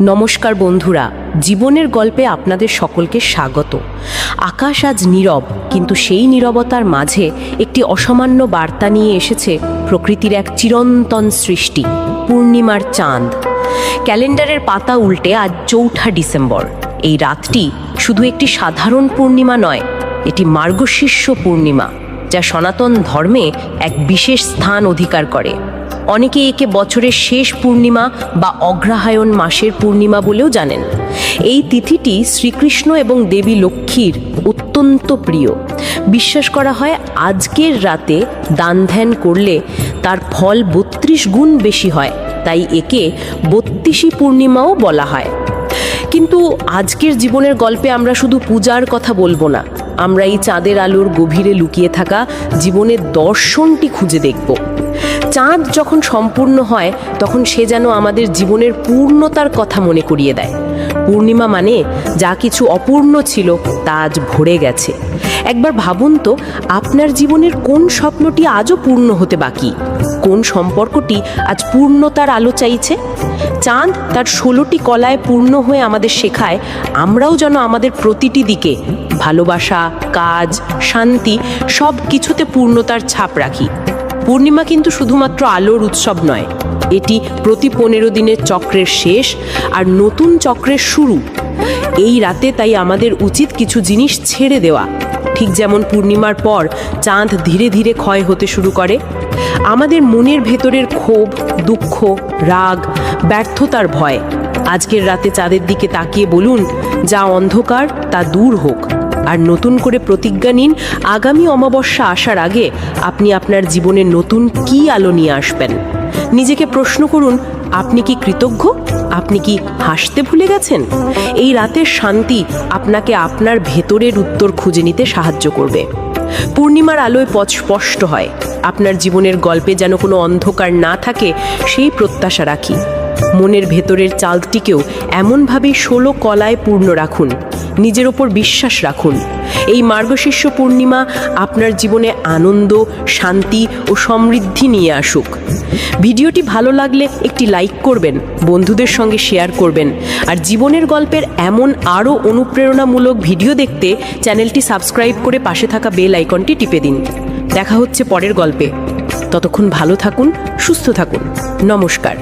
নমস্কার বন্ধুরা, জীবনের গল্পে আপনাদের সকলকে স্বাগত। আকাশ আজ নীরব, কিন্তু সেই নীরবতার মাঝে একটি অসামান্য বার্তা নিয়ে এসেছে প্রকৃতির এক চিরন্তন সৃষ্টি, পূর্ণিমার চাঁদ। ক্যালেন্ডারের পাতা উল্টে আজ চৌঠা ডিসেম্বর। এই রাতটি শুধু একটি সাধারণ পূর্ণিমা নয়, এটি মার্গশীর্ষ পূর্ণিমা, যা সনাতন ধর্মে এক বিশেষ স্থান অধিকার করে। অনেকে একে বছরের শেষ পূর্ণিমা বা অগ্রহায়ণ মাসের পূর্ণিমা বলেও জানেন। এই তিথিটি শ্রীকৃষ্ণ এবং দেবী লক্ষ্মীর অত্যন্ত প্রিয়। বিশ্বাস করা হয় আজকের রাতে দান ধ্যান করলে তার ফল বত্রিশ গুণ বেশি হয়, তাই একে বত্রিশী পূর্ণিমাও বলা হয়। কিন্তু আজকের জীবনের গল্পে আমরা শুধু পূজার কথা বলব না, আমরা এই চাঁদের আলোর গভীরে লুকিয়ে থাকা জীবনের দর্শনটি খুঁজে দেখব। চাঁদ যখন সম্পূর্ণ হয়, তখন সে যেন আমাদের জীবনের পূর্ণতার কথা মনে করিয়ে দেয়। পূর্ণিমা মানে যা কিছু অপূর্ণ ছিল, তা আজ ভরে গেছে। একবার ভাবুন তো, আপনার জীবনের কোন স্বপ্নটি আজও পূর্ণ হতে বাকি? কোন সম্পর্কটি আজ পূর্ণতার আলো চাইছে? চাঁদ তার ষোলোটি কলায় পূর্ণ হয়ে আমাদের শেখায়, আমরাও যেন আমাদের প্রতিটি দিকে ভালোবাসা, কাজ, শান্তি সব কিছুতে পূর্ণতার ছাপ রাখি। পূর্ণিমা কিন্তু শুধুমাত্র আলোর উৎসব নয়। এটি প্রতি পনেরো দিনের চক্রের শেষ আর নতুন চক্রের শুরু। এই রাতে তাই আমাদের উচিত কিছু জিনিস ছেড়ে দেওয়া। ঠিক যেমন পূর্ণিমার পর চাঁদ ধীরে ধীরে ক্ষয় হতে শুরু করে। আমাদের মনের ভেতরের ক্ষোভ, দুঃখ, রাগ, ব্যর্থতার ভয়। আজকের রাতে চাঁদের দিকে তাকিয়ে বলুন, যা অন্ধকার তা দূর হোক। আর নতুন করে প্রতিজ্ঞা নিন, আগামী অমাবস্যা আসার আগে আপনি আপনার জীবনে নতুন কি আলো নিয়ে আসবেন। নিজেকে প্রশ্ন করুন, আপনি কি কৃতজ্ঞ? আপনি কি হাসতে ভুলে গেছেন? এই রাতের শান্তি আপনাকে আপনার ভেতরের উত্তর খুঁজে নিতে সাহায্য করবে। পূর্ণিমার আলোয় পথ স্পষ্ট হয়। আপনার জীবনের গল্পে যেন কোনো অন্ধকার না থাকে, সেই প্রত্যাশা রাখি। মনের ভেতরের চালটিকেও এমনভাবে ষোলো কলায় পূর্ণ রাখুন। নিজের ওপর বিশ্বাস রাখুন। এই মার্গশীর্ষ পূর্ণিমা আপনার জীবনে আনন্দ, শান্তি ও সমৃদ্ধি নিয়ে আসুক। ভিডিওটি ভালো লাগলে একটি লাইক করবেন, বন্ধুদের সঙ্গে শেয়ার করবেন। আর জীবনের গল্পের এমন আরও অনুপ্রেরণামূলক ভিডিও দেখতে চ্যানেলটি সাবস্ক্রাইব করে পাশে থাকা বেল আইকনটি টিপে দিন। দেখা হচ্ছে পরের গল্পে। ততক্ষণ ভালো থাকুন, সুস্থ থাকুন। নমস্কার।